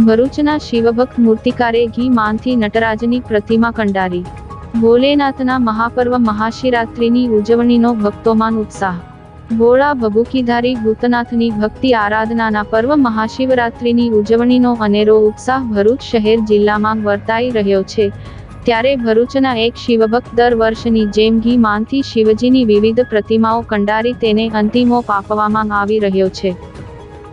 ભરૂચના શિવભક્ત મૂર્તિકારે ઘી માનથી નટરાજની પ્રતિમા કંડારી. ભોલેનાથના મહાપર્વ મહાશિવરાત્રિની ઉજવણીનો ભક્તોમાં ઉત્સાહ. ભોળા ભગુકીધારી ભૂતનાથની ભક્તિ આરાધનાના પર્વ મહાશિવરાત્રિની ઉજવણીનો અનેરો ઉત્સાહ ભરૂચ શહેર જિલ્લામાં વર્તાઈ રહ્યો છે. ત્યારે ભરૂચના એક શિવભક્ત દર વર્ષની જેમ ઘી માનથી શિવજીની વિવિધ પ્રતિમાઓ કંડારી તેને અંતિમો આપવામાં આવી રહ્યો છે.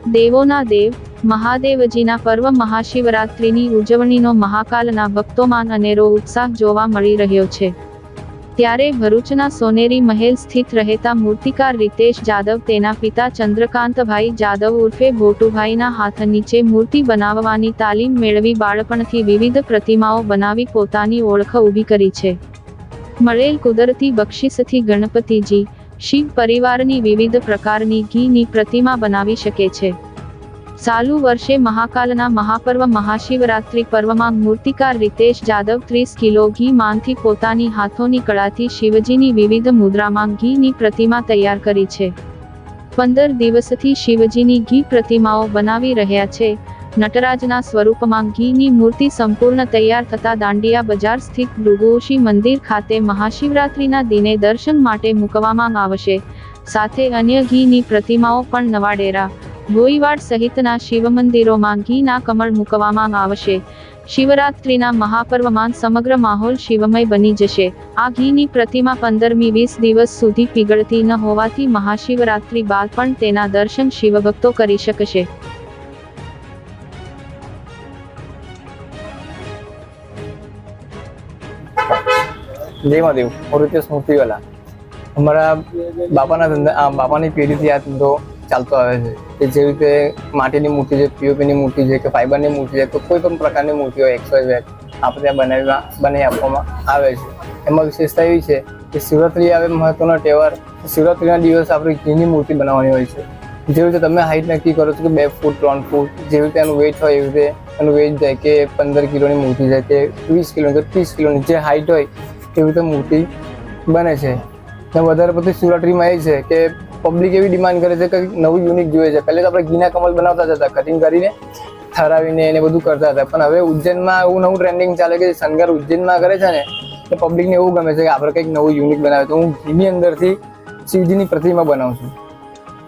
દેવોના દેવ મહાદેવજીના પર્વ મહાશિવરાત્રિની ઉજવણીનો મહાકાલના ભક્તોમાં અનેરો ઉત્સાહ જોવા મળી રહ્યો છે. ત્યારે ભરૂચના સોનેરી મહેલ સ્થિત રહેતા મૂર્તિકાર રીતેશ જાદવ તેના પિતા ચંદ્રકાંતભાઈ જાદવ ઉર્ફે ભોટુભાઈના હાથ નીચે મૂર્તિ બનાવવાની તાલીમ મેળવી બાળપણથી વિવિધ પ્રતિમાઓ બનાવી પોતાની ઓળખ ઊભી કરી છે. મળેલ કુદરતી બક્ષિસથી ગણપતિજી, શિવ પરિવારની વિવિધ પ્રકારની ઘીની પ્રતિમા બનાવી શકે છે. ચાલુ વર્ષે મહાકાલના મહાપર્વ મહાશિવરાત્રિ પર્વમાં મૂર્તિકાર રીતેશ જાદવ ત્રીસ કિલો ઘી માંથી પોતાની હાથોની કળાથી શિવજીની વિવિધ મુદ્રામાં ઘીની પ્રતિમા તૈયાર કરી છે. પંદર દિવસથી શિવજીની ઘી પ્રતિમાઓ બનાવી રહ્યા છે. નટરાજના સ્વરૂપમાં ઘીની મૂર્તિ સંપૂર્ણ તૈયાર થતા દાંડિયા બજાર સ્થિત ભૃગુઓશી મંદિર ખાતે મહાશિવરાત્રિના દિને દર્શન માટે મૂકવામાં આવશે. સાથે અન્ય ઘીની પ્રતિમાઓ પણ નવાડેરા ગોઈવાડ સહિતના શિવ મંદિરોમાં ઘીના કમળ મૂકવામાં આવશે. શિવરાત્રિના મહાપર્વમાં સમગ્ર માહોલ શિવમય બની જશે. આ ઘીની પ્રતિમા પંદરમી વીસ દિવસ સુધી પીગળતી ન હોવાથી મહાશિવરાત્રિ બાદ પણ તેના દર્શન શિવભક્તો કરી શકશે. અમારા બાપાના ધંધા બાપાની પેઢીથી આ ધંધો ચાલતો આવે છે. કે જેવી રીતે માટીની મૂર્તિ છે, પીઓપીની મૂર્તિ છે, કે ફાઇબરની મૂર્તિ છે, કે કોઈ પણ પ્રકારની મૂર્તિ હોય એક્સ વાય આપણે ત્યાં બનાવી બનાવી આપવામાં આવે છે. એમાં વિશેષતા એવી છે કે શિવરાત્રી આવે મહત્વનો તહેવાર શિવરાત્રીના દિવસ આપણે ઘીની મૂર્તિ બનાવવાની હોય છે. જેવી રીતે તમે હાઈટ નક્કી કરો છો કે બે ફૂટ, ત્રણ ફૂટ જેવી રીતે એનું વેઇટ હોય એવી રીતે એનું વેઇટ જાય કે પંદર કિલોની મૂર્તિ જાય કે વીસ કિલો કે ત્રીસ કિલોની, જે હાઈટ હોય એવી રીતે મૂર્તિ બને છે. ને વધારે પડતી શિવરાત્રીમાં એ છે કે પબ્લિક એવી ડિમાન્ડ કરે છે કે નવું યુનિક જોઈએ છે. પહેલે તો આપણે ઘીના કમલ બનાવતા જ હતા કટિંગ કરીને ઠરાવીને એને બધું કરતા હતા. પણ હવે ઉજ્જૈનમાં એવું નવું ટ્રેન્ડિંગ ચાલે કે શણગાર ઉજ્જૈનમાં કરે છે ને, તો પબ્લિકને એવું ગમે છે કે આપણે કંઈક નવું યુનિક બનાવે તો હું ઘીની અંદરથી શિવજીની પ્રતિમા બનાવું છું.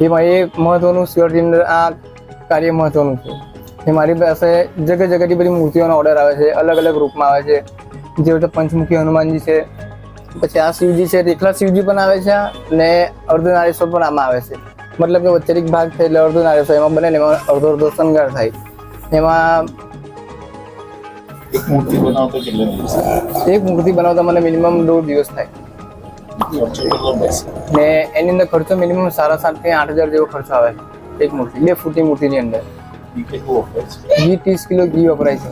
એમાં એ મહત્વનું શિવરાત્રી અંદર આ કાર્ય મહત્વનું છે. એ મારી પાસે જગ્યા જગ્યાથી બધી મૂર્તિઓનો ઓર્ડર આવે છે અલગ અલગ રૂપમાં આવે છે. રીતે પંચમુખી હનુમાનજી છે પછી આ શિવજી છે એકલા શિવજી પણ આવે છે અને અર્ધનારેશ્વર પણ આમાં આવે છે. મતલબ કે વચ્ચે એક ભાગ છે એટલે અર્ધનારેશ્વર એમાં બને ને એમાં અડધો અડધો શણગાર થાય. એમાં એક મૂર્તિ બનાવતો કેટલો દિવસ એક મૂર્તિ બનાવતા મને મિનિમમ દોઢ દિવસ થાય. ને એની અંદર ખર્ચો મિનિમમ સાડા સાતથી આઠ હજાર જેવો ખર્ચો આવે એક મૂર્તિ બે ફૂટની મૂર્તિની અંદર. ઘી ત્રીસ કિલો ઘી વપરાય છે.